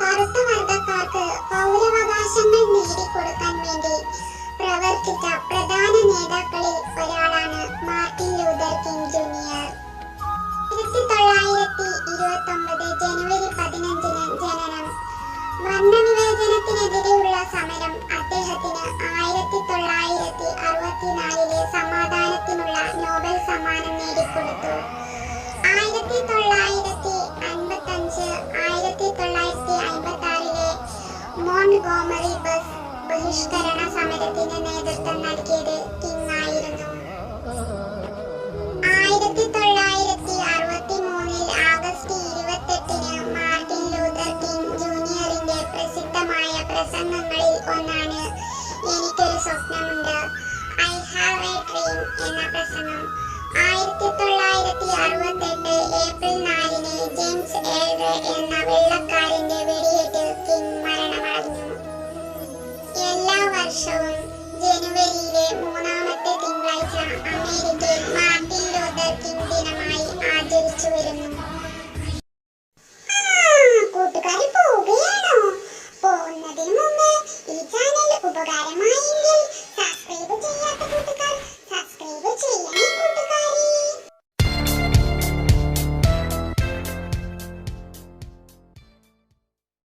കറുത്ത വർഗക്കാർക്ക് പൗരവകാശങ്ങൾ നേടിക്കൊടുക്കാൻ വേണ്ടി പ്രവർത്തിച്ച പ്രധാന നേതാക്കളിൽ ഒരാളാണ് മാർട്ടിൻ ലൂതർ കിങ് ജൂനിയർ. ആയിരത്തി തൊള്ളായിരത്തി ഇരുപത്തി ഒമ്പത് ജനുവരി പതിനഞ്ചിന് ജനനം. വർണവിവേചനത്തിനെതിരെയുള്ള സമരം അദ്ദേഹത്തിന് ആയിരത്തി തൊള്ളായിരത്തി അറുപത്തിനാലിലെ മോൺഗോമറി ബസ് ബഹിഷ്കരണ സമരത്തിന് നേതൃത്വം നൽകിയത് കിങ് ആയിരുന്നു. ആയിരത്തി തൊള്ളായിരത്തി അറുപത്തി മൂന്നിൽ ആഗസ്റ്റ് ഇരുപത്തെട്ടിന് മാർട്ടിൻ ലൂതർ കിങ് ജൂനിയറിന്റെ പ്രസിദ്ധമായ പ്രസംഗങ്ങളിൽ ഒന്നാണ് എനിക്കൊരു സ്വപ്നമുണ്ട്. ഐ ഹാവ് എ ഡ്രീം എന്ന പ്രസംഗം. ആയിരത്തി തൊള്ളായിരത്തി അറുപത്തെട്ട് ഏപ്രിൽ നാലിന് ജെയിംസ് ഏഴ് എന്ന വെള്ളക്കാരൻ 시.